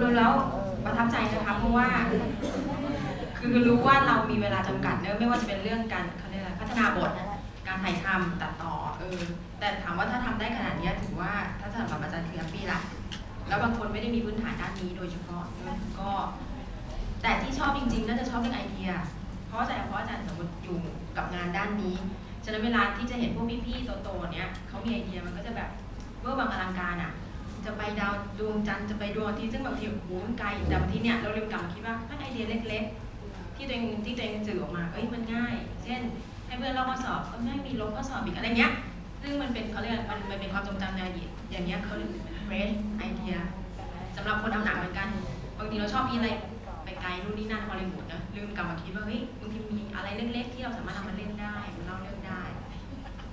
รวมๆแล้วประทับใจนะคะเพราะว่า คือรู้ว่าเรามีเวลาจำกัดเนอะไม่ว่าจะเป็นเรื่องการเขาเรียกอะไรพัฒนาบท การถ่ายทำตัดต่อเออแต่ถามว่าถ้าทำได้ขนาดนี้ถือว่าถ้าสำหรับอาจารย์คือแฮปปี้ละแล้วบางคนไม่ได้มีพื้นฐานด้านนี้โดยเฉพาะเนอะก็ แต่ที่ชอบจริงๆน่าจะชอบเรื่องไอเดีย เพราะอาจารย์เพราะอาจารย์สมมติอยู่กับงานด้านนี้ฉะนั้นเวลาที่จะเห็นพวกพี่ๆโตๆเนี้ยเขามีไอเดียมันก็จะแบบเวอร์บางอลังการอะ จะไปดาวดวงจันทร์จะไปดวงอาทิตย์ซึ่งบางทีโอ้โหมันไกลแต่บางทีเนี่ยเราลืมกลับมาคิดว่าถ้าไอเดียเล็กๆ ที่ตัวเองที่ตัวเองสื่อออกมาเอ้ยมันง่าย เช่น ให้เพื่อนลอกข้อสอบก็ไม่มีลบข้อสอบอีกอะไรเงี้ย ซึ่งมันเป็นเขาเรียกมันมันเป็นความทรงจำในอดีตอย่างเงี้ยเขาเรียกเฟรชไอเดียสำหรับคนทำหนังเหมือนกันบางทีเราชอบมีอะไรไปไกลนู่นนี่นั่นฮอลลีวูดนะลืมกลับมาคิดว่าเฮ้ยบางทีมีอะไรเล็กๆ ที่เราสามารถทำมาเล่นได้มันเล่าเรื่องได้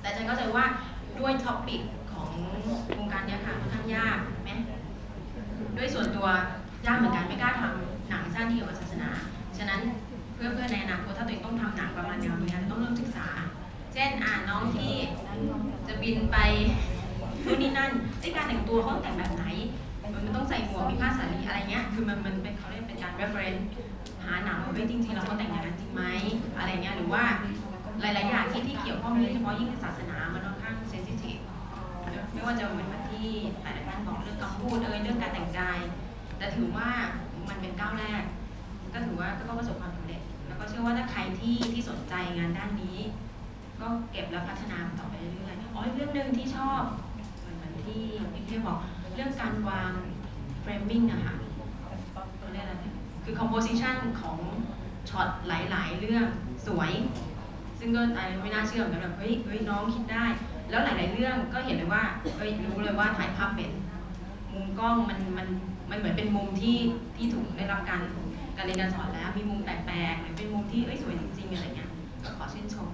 แต่ฉันเข้าใจว่าด้วยท็อปิกของ ตัวยากเหมือนกันไม่กล้าทำหนังสั้นเกี่ยวกับศาสนา ฉะนั้นเพื่อเพื่อในอนาคตถ้าตัวเองต้องทำหนังประมาณแนวนี้จะต้องเริ่มศึกษา เช่นอ่าน้องที่จะบินไปนู่นนี่นั่นไอ้การแต่งตัวเขาแต่งแบบไหน มันต้องใส่หมวกมีผ้าสาลีอะไรเงี้ย คือมันมันเป็นเขาเรียกเป็นการ reference หาหนังว่าจริงๆเราต้องแต่งอย่านจริงไหมอะไรเงี้ย หรือว่าหลายๆอย่างที่ที่เกี่ยวข้องโดยเฉพาะยิ่งศาสนา มันค่อนข้างเซนซิทีฟไม่ว่าจะเหมือนที่แต่ละท่านบอกเรื่องคำพูดเอ่ยเรื่องการแต่งกาย แต่ถือว่ามันเป็นก้าวแรก ก็ถือว่าก็ประสบความสำเร็จ แล้วก็เชื่อว่าถ้าใครที่ที่สนใจงานด้านนี้ ก็เก็บแล้วพัฒนามันต่อไปเรื่อยๆอ๋อเรื่องหนึ่งที่ชอบ เหมือนเหมือนที่พี่เพียบอกเรื่องการวาง framing อะค่ะเขาเรียกอะไรนะคือ composition ของช็อตหลาย ๆ เรื่องสวย ซึ่งก็อะไรไม่น่าเชื่อเหมือนกันแบบเฮ้ยเฮ้ยน้องคิดได้ แล้วหลาย ๆ เรื่องก็เห็นเลยว่าเฮ้ยรู้เลยว่าถ่ายภาพเป็น มุมกล้องมันมันมันเหมือนเป็นมุมที่ที่ถูกได้รับการการเรียนการสอนแล้ว มีมุมแปลกๆหรือเป็นมุมที่เอ้ยสวยจริงๆอะไรเงี้ยขอชื่นชม